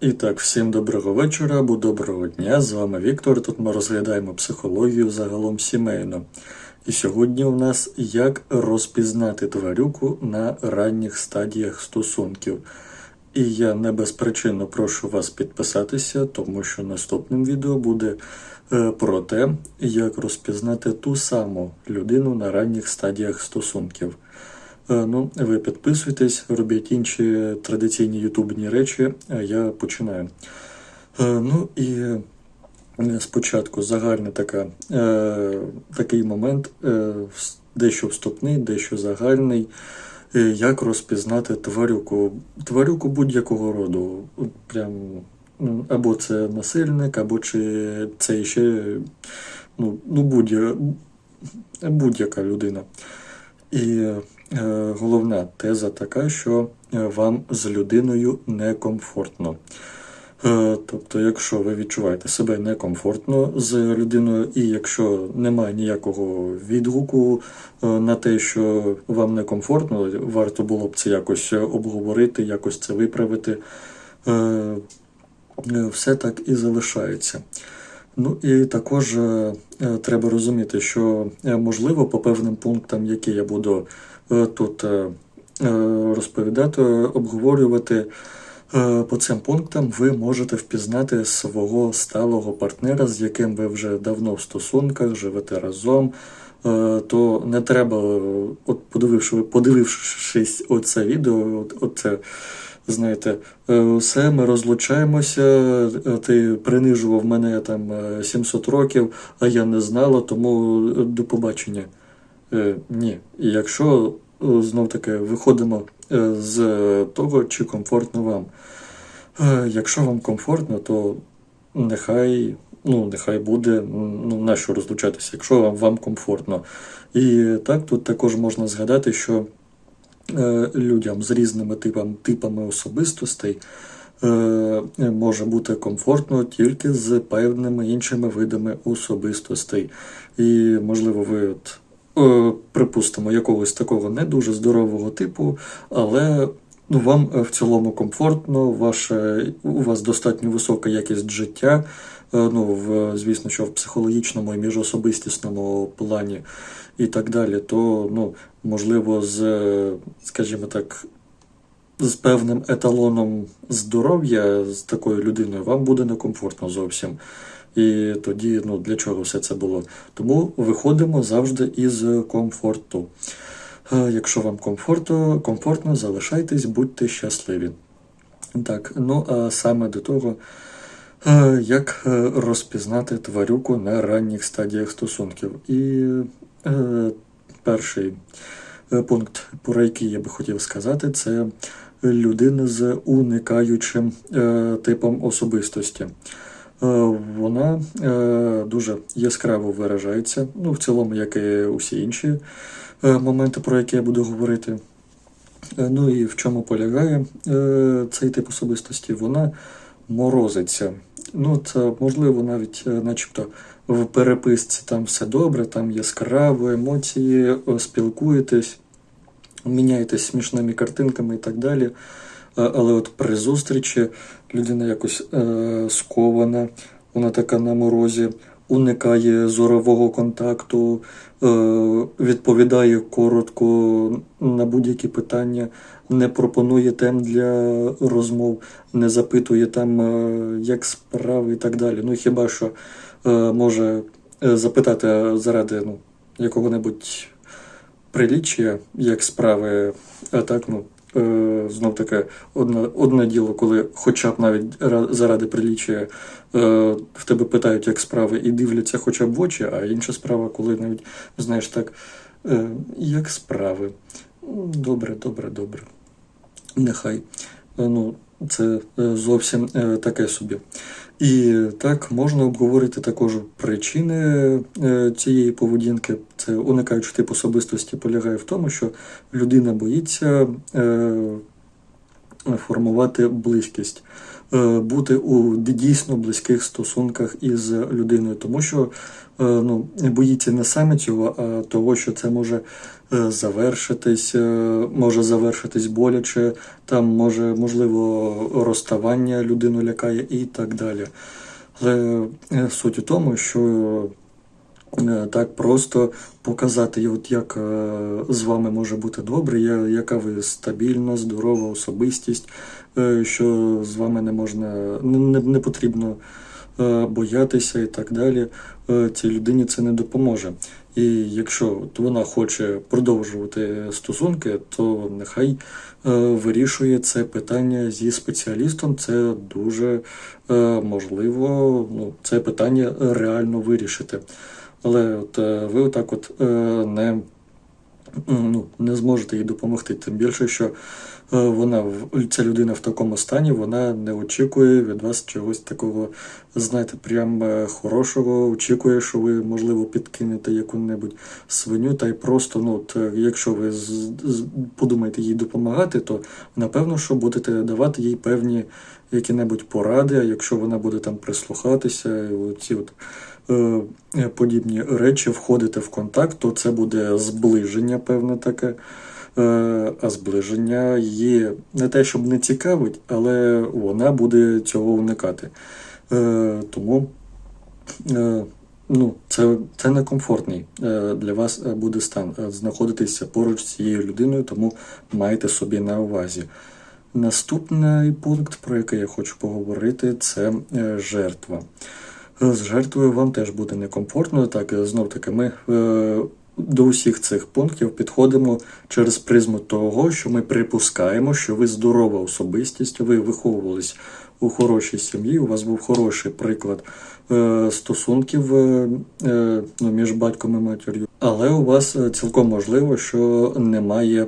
І так, всім доброго вечора або доброго дня. З вами Віктор. Тут ми розглядаємо психологію загалом сімейно. І сьогодні у нас як розпізнати тварюку на ранніх стадіях стосунків. І я не безпричинно прошу вас підписатися, тому що наступним відео буде е, про те, як розпізнати ту саму людину на ранніх стадіях стосунків. Е, Ну, ви підписуйтесь, робіть інші традиційні ютубні речі, а я починаю. Е, Ну і е, спочатку загальний така, е, такий момент, е, дещо вступний, дещо загальний. Е, Як розпізнати тварюку? Тварюку будь-якого роду. Прям, або це насильник, або чи це ще ну, ну, будь- будь-яка людина. І е, головна теза така, що е, вам з людиною некомфортно. Е, тобто, якщо ви відчуваєте себе некомфортно з людиною, і якщо немає ніякого відгуку е, на те, що вам некомфортно, варто було б це якось обговорити, якось це виправити. Е, е, все так і залишається. Ну і також е, е, треба розуміти, що е, можливо по певним пунктам, які я буду тут розповідати, обговорювати, по цим пунктам ви можете впізнати свого сталого партнера, з яким ви вже давно в стосунках, живете разом. То не треба, от подививши, подивившись оце відео, от, оце, знаєте, е, все, ми розлучаємося, е, ти принижував мене там е, 700 років, а я не знала, тому е, до побачення. Е, Ні. Якщо е, знов таки виходимо е, з того, чи комфортно вам. Е, Якщо вам комфортно, то нехай, ну, нехай буде, ну, нащо розлучатися, якщо вам, вам комфортно. І так тут також можна згадати, що е, людям з різними типами, типами особистостей е, може бути комфортно тільки з певними іншими видами особистостей. І, можливо, ви от, е, припустимо, якогось такого не дуже здорового типу, але ну, вам е, в цілому комфортно, ваше, у вас достатньо висока якість життя. Е, Ну, в, звісно, що в психологічному і міжособистісному плані і так далі, то ну, можливо, з, скажімо так, з певним еталоном здоров'я з такою людиною вам буде некомфортно зовсім. І тоді ну, для чого все це було? Тому виходимо завжди із комфорту. Е, Якщо вам комфортно, комфортно, залишайтесь, будьте щасливі. Так, ну а саме до того, як е, розпізнати тварюку на ранніх стадіях стосунків. І е, перший е, пункт, про який я би хотів сказати, це людина з уникаючим е, типом особистості. Е, Вона е, дуже яскраво виражається, ну, в цілому, як і усі інші е, моменти, про які я буду говорити. Е, Ну і в чому полягає е, цей тип особистості? Вона морозиться. Ну, це можливо навіть, е, начебто, в переписці там все добре, там яскраво, емоції, е, спілкуєтесь, міняєтесь смішними картинками і так далі. Е, Але от при зустрічі людина якось е, скована, вона така на морозі, уникає зорового контакту, е, відповідає коротко на будь-які питання, не пропонує тем для розмов, не запитує там, е, як справи і так далі. Ну хіба що е, може е, запитати заради ну, якого-небудь приліччя, як справи, а так, ну. Знов таке одне, одне діло, коли хоча б навіть заради приліччя в тебе питають, як справи, і дивляться хоча б в очі, а інша справа, коли навіть знаєш так, як справи. Добре, добре, добре. Нехай. Е, Ну, це е, зовсім е, таке собі. І так можна обговорити також причини цієї поведінки. Це уникаючи тип особистості полягає в тому, що людина боїться формувати близькість, бути у дійсно близьких стосунках із людиною, тому що е, ну, боїться не саме цього, а того, що це може е, завершитись, е, може завершитись боляче, там може можливо розставання людину лякає і так далі. Але е, суть у тому, що е, так просто показати, от як е, з вами може бути добре, яка ви стабільна, здорова особистість, е, що з вами не можна, не, не, потрібно е, боятися і так далі. Е, Цій людині це не допоможе. І якщо вона хоче продовжувати стосунки, то нехай е, вирішує це питання зі спеціалістом. Це дуже можливо, ну, це питання реально вирішити. Але от ви отак от не, ну, не зможете їй допомогти. Тим більше, що е, вона ця людина в такому стані, вона не очікує від вас чогось такого, знаєте, прям е, хорошого. Очікує, що ви, можливо, підкинете яку-небудь свиню, та й просто, ну, от, е, якщо ви подумаєте їй допомагати, то напевно, що будете давати їй певні які-небудь поради, а якщо вона буде там прислухатися, оці от подібні речі, входити в контакт, то це буде зближення, певне таке. Е, а зближення її не те, щоб не цікавить, але вона буде цього уникати. Е, тому е, ну, це, це некомфортний е, для вас е, буде стан е, знаходитися поруч з цією людиною, тому майте собі на увазі. Наступний пункт, про який я хочу поговорити, це е, жертва. Е, З жертвою вам теж буде некомфортно. Так, знов таки, ми е, до усіх цих пунктів підходимо через призму того, що ми припускаємо, що ви здорова особистість, ви виховувались у хорошій сім'ї, у вас був хороший приклад е, стосунків е, е, ну, між батьком і матір'ю. Але у вас цілком можливо, що немає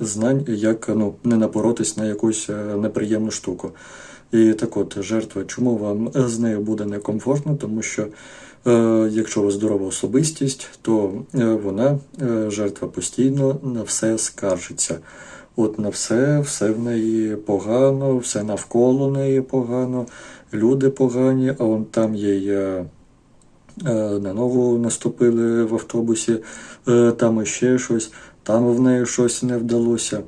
знань, як ну, не напоротись на якусь неприємну штуку. І так от, жертва, чому вам з нею буде некомфортно? Тому що якщо ви здорова особистість, то вона, жертва постійно на все скаржиться. От на все, все в неї погано, все навколо неї погано, люди погані, а вон там їй е, на ногу наступили в автобусі, е, там іще щось, там в неї щось не вдалося.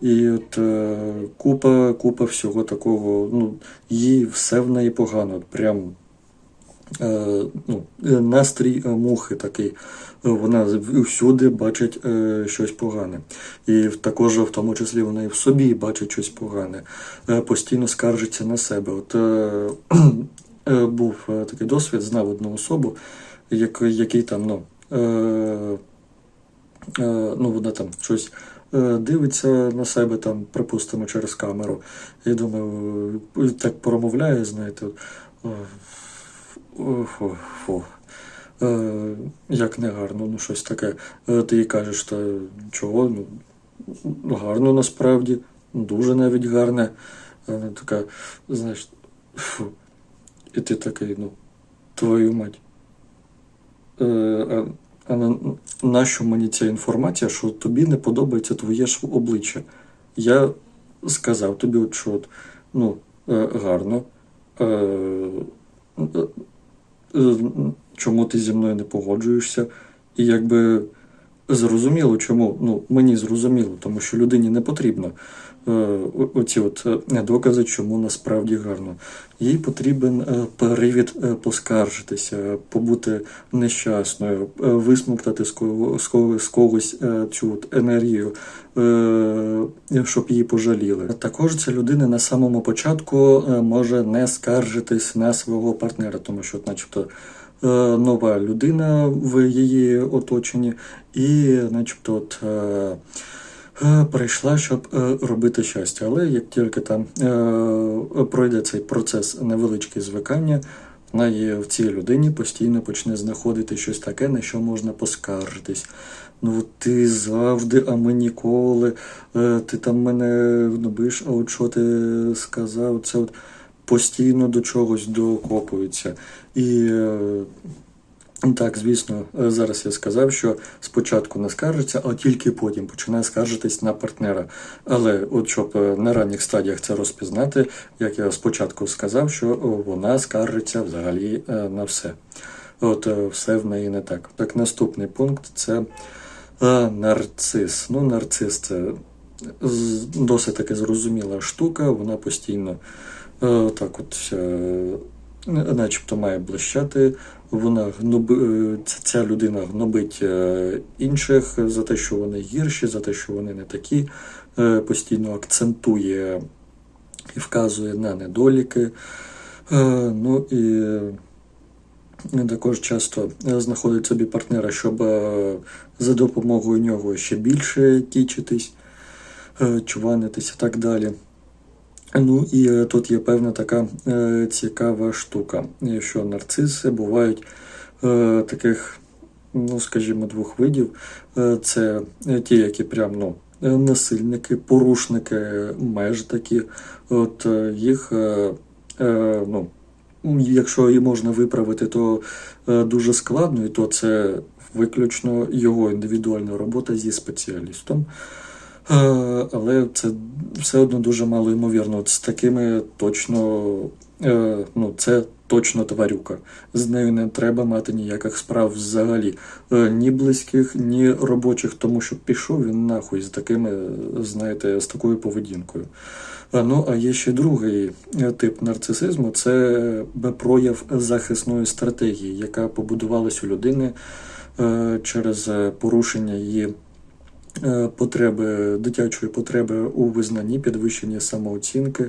І от е, купа, купа всього такого, ну, їй все в неї погано, прям е, ну, настрій мухи такий. Е, Вона всюди бачить е, щось погане. І також, в тому числі, вона і в собі бачить щось погане, Е, постійно скаржиться на себе. От е, е, був е, такий досвід, знав одну особу, як, який там, ну, е, е, ну, вона там щось е, дивиться на себе, там, припустимо, через камеру. І думаю, так промовляє, знаєте, фу, фу. Е, як не гарно, ну щось таке. Е, ти їй кажеш, та чого, ну, гарно насправді, дуже навіть гарне. Вона така, знаєш, фу. І ти такий, ну, твою мать. Е, а, а на, нащо мені ця інформація, що тобі не подобається твоє ж обличчя? Я сказав тобі, от, що от, ну, е, гарно. Е, е, е, чому ти зі мною не погоджуєшся? І якби зрозуміло, чому. Ну, мені зрозуміло, тому що людині не потрібно е, оці от е, докази, чому насправді гарно. Їй потрібен е, привід е, поскаржитися, побути нещасною, е, висмоктати з кого- з кого- з когось е, цю от енергію, е, щоб її пожаліли. Також ця людина на самому початку е, може не скаржитись на свого партнера, тому що, начебто, нова людина в її оточенні, і, начебто, от. е, е, Прийшла, щоб е, робити щастя, але як тільки там е, пройде цей процес невеличке звикання, вона в цій людині постійно почне знаходити щось таке, на що можна поскаржитись. Ну ти завжди, а ми ніколи, е, ти там мене гнобиш, а от що ти сказав, це от постійно до чогось докопується. І е, Так, звісно, е, зараз я сказав, що спочатку не скаржиться, а тільки потім починає скаржитись на партнера. Але от щоб е, на ранніх стадіях це розпізнати, як я спочатку сказав, що вона скаржиться взагалі на все. От все в неї не так. Так, наступний пункт це нарцис. Ну, нарцис це досить таки зрозуміла штука, вона постійно е, так от е, начебто має блищати. Вона гноби, е, ця- людина гнобить інших за те, що вони гірші, за те, що вони не такі, постійно акцентує і вказує на недоліки. Ну і також часто знаходить собі партнера, щоб за допомогою нього ще більше кічитись, е, чуванитись і так далі. Ну і е, тут є певна така е, цікава штука, що нарциси бувають е, таких, ну скажімо, двох видів. Це ті, які прям ну, насильники, порушники меж такі. От їх, ну, якщо і можна виправити, то дуже складно, і то це виключно його індивідуальна робота зі спеціалістом. Е, Але це все одно дуже мало ймовірно. От з такими точно, е, ну, це точно тварюка. З нею не треба мати ніяких справ взагалі. Е, Ні близьких, ні робочих, тому що пішов він нахуй з такими, знаєте, з такою поведінкою. Ну, а є ще другий тип нарцисизму це прояв захисної стратегії, яка побудувалась у людини через порушення її потреби, дитячої потреби у визнанні, підвищенні самооцінки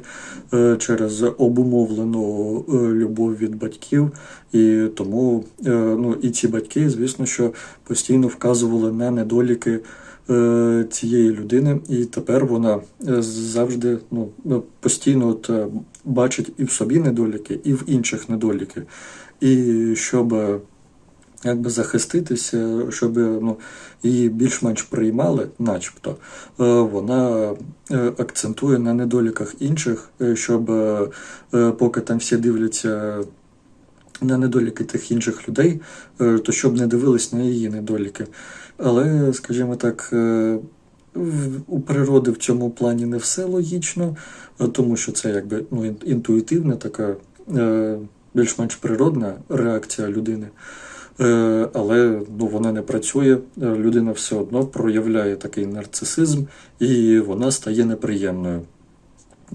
е, через обумовлену е, любов від батьків. І тому е, ну, і ці батьки, звісно, що постійно вказували на недоліки е, цієї людини, і тепер вона е, завжди ну, постійно от, е, бачить і в собі недоліки, і в інших недоліки. І щоб е, якби захиститися, щоб ну, її більш-менш приймали, начебто, е, вона е, акцентує на недоліках інших, е, щоб поки там всі дивляться на недоліки тих інших людей, то щоб не дивились на її недоліки. Але, скажімо так, у природи в цьому плані не все логічно, тому що це якби ну, інтуїтивна така більш-менш природна реакція людини. Е, Але ну, вона не працює, Е, людина все одно проявляє такий нарцисизм, і вона стає неприємною.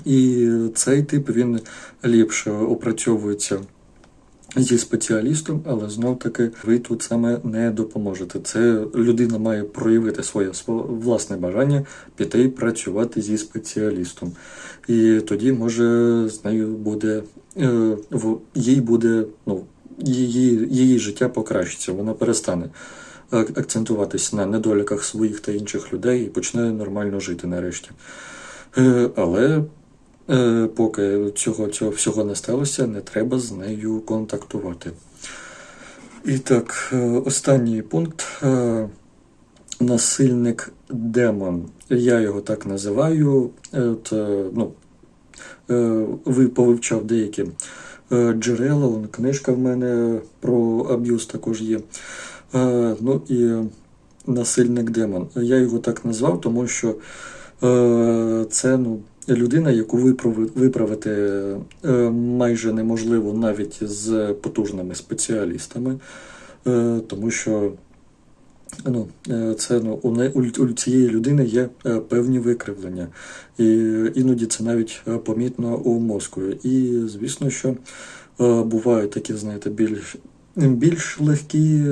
І цей тип він ліпше опрацьовується зі спеціалістом, але знов таки ви тут саме не допоможете. Це людина має проявити своє сво- власне бажання піти працювати зі спеціалістом. І тоді може з нею буде е, в- їй буде ну, її, її життя покращиться, вона перестане ак- акцентуватись на недоліках своїх та інших людей і почне нормально жити нарешті. Е, Але е, поки цього, цього всього не сталося, не треба з нею контактувати. І так, е, останній пункт. е, Насильник демон. Я його так називаю. Е, От, е, ну, е, ви повивчав деякі е, джерела, вон, книжка в мене про аб'юз також є. Е, Ну і насильник демон. Я його так назвав, тому що е, це ну, людина, яку виправити е, майже неможливо навіть з потужними спеціалістами, е, тому що ну, е, це ну, у, не, у, цієї людини є е, певні викривлення, і іноді це навіть е, помітно у мозку. І звісно, що е, бувають такі, знаєте, більш, більш легкі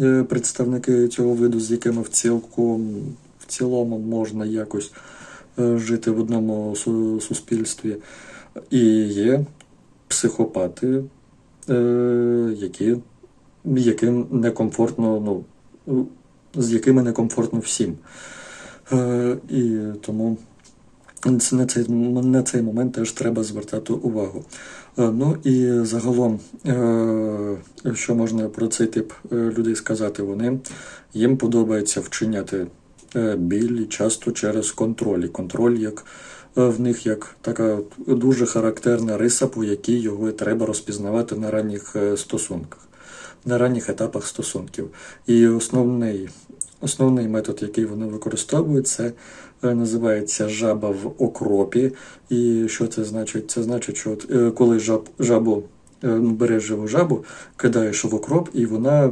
е, представники цього виду, з якими в цілком, в цілому можна якось е, жити в одному су- суспільстві. І є психопати, е, які, яким некомфортно, ну, з якими некомфортно всім. Е, і тому на цей, на цей момент теж треба звертати увагу. Е, Ну і загалом, е, що можна про цей тип е, людей сказати, вони їм подобається вчиняти е, біль часто через контроль. І контроль як е, в них як така дуже характерна риса, по якій його треба розпізнавати на ранніх стосунках. на ранніх етапах стосунків. І основний, основний метод, який вони використовують, це е, називається жаба в окропі. І що це значить? Це значить, що от, е, коли жаб, жабу е, ну, береш живу жабу, кидаєш в окроп, і вона,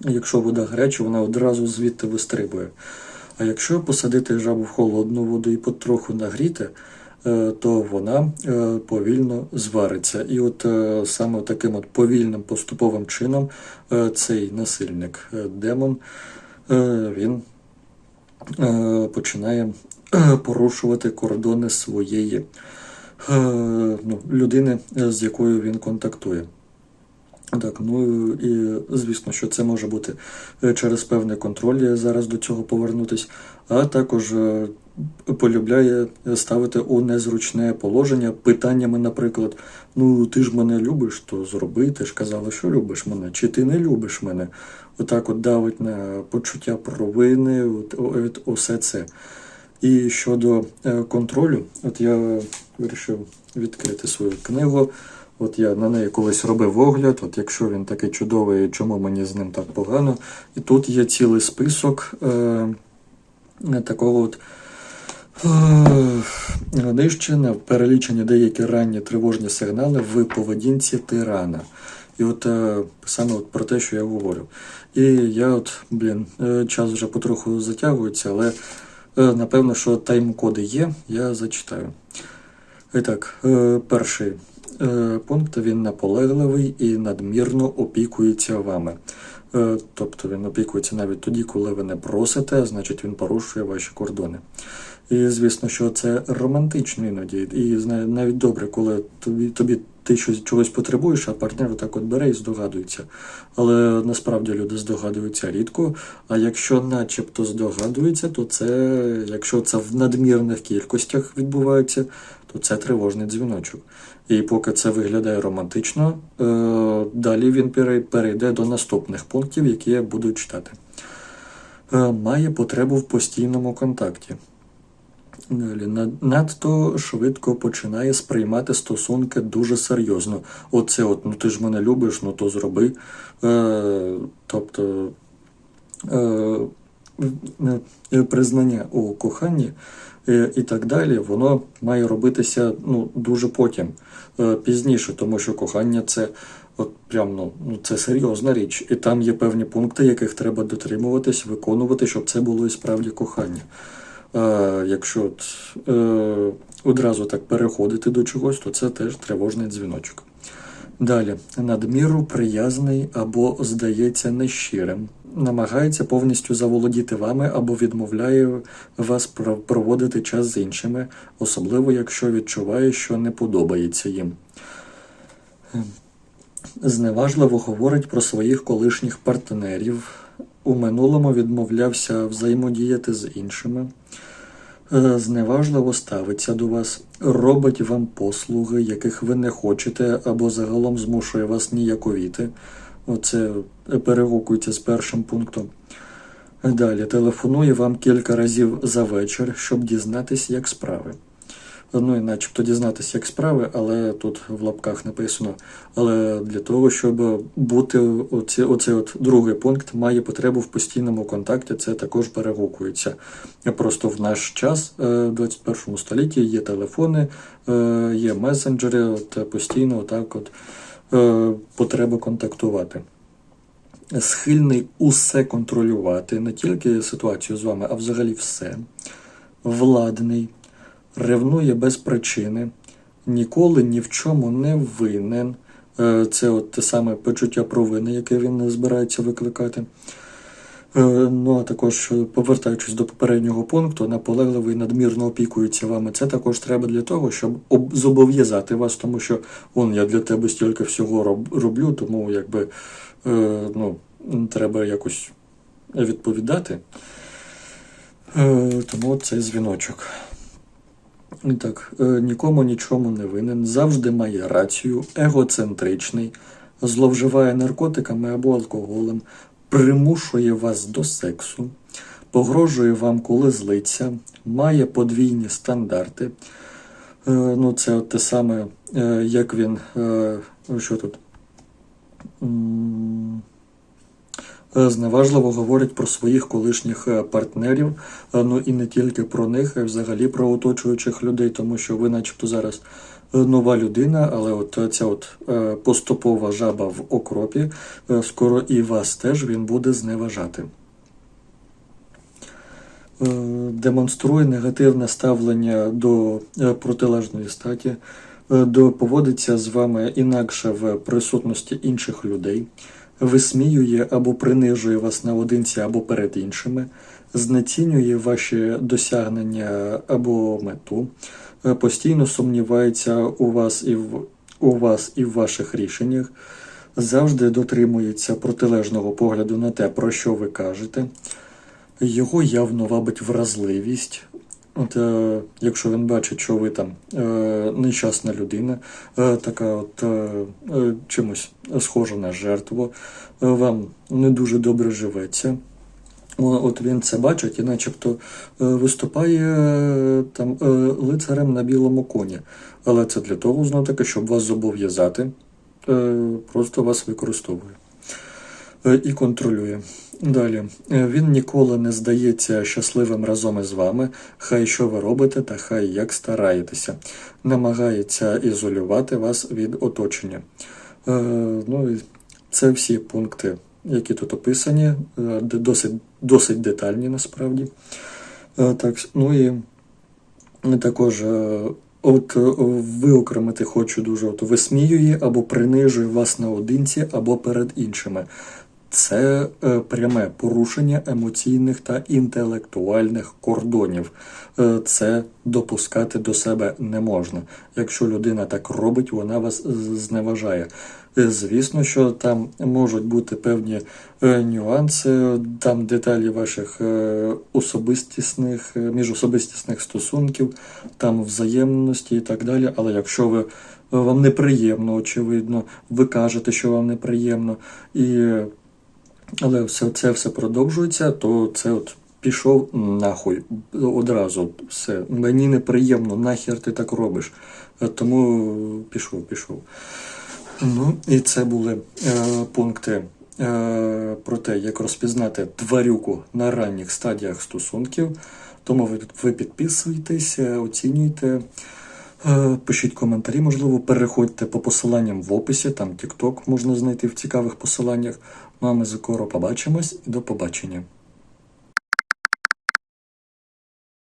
якщо вода гаряча, вона одразу звідти вистрибує. А якщо посадити жабу в холодну воду і потроху нагріти, то вона повільно звариться. І от саме таким от повільним поступовим чином цей насильник демон він е, починає е, порушувати кордони своєї е, ну, людини, е, з якою він контактує. Так, ну і звісно, що це може бути е, через певний контроль, я зараз до цього повернутись, а також е, полюбляє ставити у незручне положення питаннями, наприклад, ну ти ж мене любиш, то зроби, ти ж казала, що любиш мене, чи ти не любиш мене. Отак от давить на почуття провини, от, от, усе це. І щодо е, контролю, от я вирішив відкрити свою книгу. От я на неї колись робив огляд, от якщо він такий чудовий, чому мені з ним так погано. І тут є цілий список е, такого от е, нижче перелічені деякі ранні тривожні сигнали в поведінці тирана. І от е, саме от про те, що я говорю. І я от, блін, е, час вже потроху затягується, але е, напевно, що тайм-коди є, я зачитаю. І так, перший пункт він наполегливий і надмірно опікується вами. Тобто він опікується навіть тоді, коли ви не просите, значить він порушує ваші кордони. І звісно, що це романтично іноді. І навіть добре, коли тобі, тобі ти щось чогось потребуєш, а партнер так от бере і здогадується. Але насправді люди здогадуються рідко. А якщо начебто здогадуються, то це, якщо це в надмірних кількостях відбувається, то це тривожний дзвіночок. І поки це виглядає романтично, е, далі він перейде до наступних пунктів, які я буду читати. Е, Має потребу в постійному контакті. Далі, надто швидко починає сприймати стосунки дуже серйозно. Оце от, ну ти ж мене любиш, ну то зроби. Е, тобто е, признання у коханні е, і так далі, воно має робитися ну, дуже потім, е, пізніше, тому що кохання це. От прям ну, ну це серйозна річ, і там є певні пункти, яких треба дотримуватись, виконувати, щоб це було і справді кохання. Якщо от, е, одразу так переходити до чогось, то це теж тривожний дзвіночок. Далі, надміру приязний або здається нещирим, намагається повністю заволодіти вами або відмовляє вас про- проводити час з іншими, особливо якщо відчуває, що не подобається їм. Зневажливо говорить про своїх колишніх партнерів. У минулому відмовлявся взаємодіяти з іншими. Е, Зневажливо ставиться до вас, робить вам послуги, яких ви не хочете, або загалом змушує вас ніяковіти. Оце перегукується з першим пунктом. Далі телефонує вам кілька разів за вечір, щоб дізнатись, як справи. Ну і начебто дізнатися, як справи, але тут в лапках написано. Але для того, щоб бути оці, оцей от другий пункт має потребу в постійному контакті, це також перегукується. Просто в наш час, е, в 21 столітті, є телефони, е, є месенджери, от постійно отак от е, потреба контактувати. Схильний усе контролювати, не тільки ситуацію з вами, а взагалі все. Владний, ревнує без причини, ніколи ні в чому не винен. Е, Це от те саме почуття провини, яке він не збирається викликати. Е, Ну, а також, е, повертаючись до попереднього пункту, наполегливий надмірно опікується вами. Це також треба для того, щоб зобов'язати вас, тому що он я для тебе стільки всього роблю, тому якби ну, треба якось відповідати. Тому цей дзвіночок. Так, е, нікому нічому не винен, завжди має рацію, егоцентричний, зловживає наркотиками або алкоголем, примушує вас до сексу, погрожує вам, коли злиться, має подвійні стандарти. Е, Ну, це от те саме, е, як він, що тут? Е, зневажливо говорять про своїх колишніх е, партнерів, е, ну і не тільки про них, а взагалі про оточуючих людей, тому що ви, начебто, зараз нова людина, але от ця от поступова жаба в окропі, скоро і вас теж він буде зневажати. Демонструє негативне ставлення до протилежної статі, поводиться з вами інакше в присутності інших людей, висміює або принижує вас наодинці або перед іншими, знецінює ваші досягнення або мету, е, постійно сумнівається у вас і в у вас і в ваших рішеннях, завжди дотримується протилежного погляду на те, про що ви кажете. Його явно вабить вразливість. От, е, якщо він бачить, що ви там е, нещасна людина, е, така от е, е, чимось схожа на жертву, е, вам не дуже добре живеться. От він це бачить і начебто е, виступає е, там лицарем на білому коні. Але це для того, знов таки, щоб вас зобов'язати, просто вас використовує і контролює. Далі. Е, Він ніколи не здається щасливим разом із вами, хай що ви робите та хай як стараєтеся. Намагається ізолювати вас від оточення. Е, ну, це всі пункти, які тут описані, е, досить, досить детальні насправді. Е, так, ну і також е, от е, виокремити хочу дуже от висміює або принижує вас наодинці, або перед іншими. Це е, пряме порушення емоційних та інтелектуальних кордонів. Е, це допускати до себе не можна. Якщо людина так робить, вона вас зневажає. Е, Звісно, що там можуть бути певні нюанси, там деталі ваших особистісних, міжособистісних стосунків, там взаємності і так далі. Але якщо ви вам неприємно, очевидно, ви кажете, що вам неприємно, і але все це все продовжується, то це от пішов нахуй одразу. Все. Мені неприємно, нахер ти так робиш. Е, Тому пішов, пішов. Ну, і це були е, пункти е, про те, як розпізнати тварюку на ранніх стадіях стосунків. Тому ви, ви підписуйтесь, е, оцінюйте. Пишіть коментарі, можливо, переходьте по посиланням в описі, там TikTok можна знайти в цікавих посиланнях. Ну з ми побачимось і до побачення.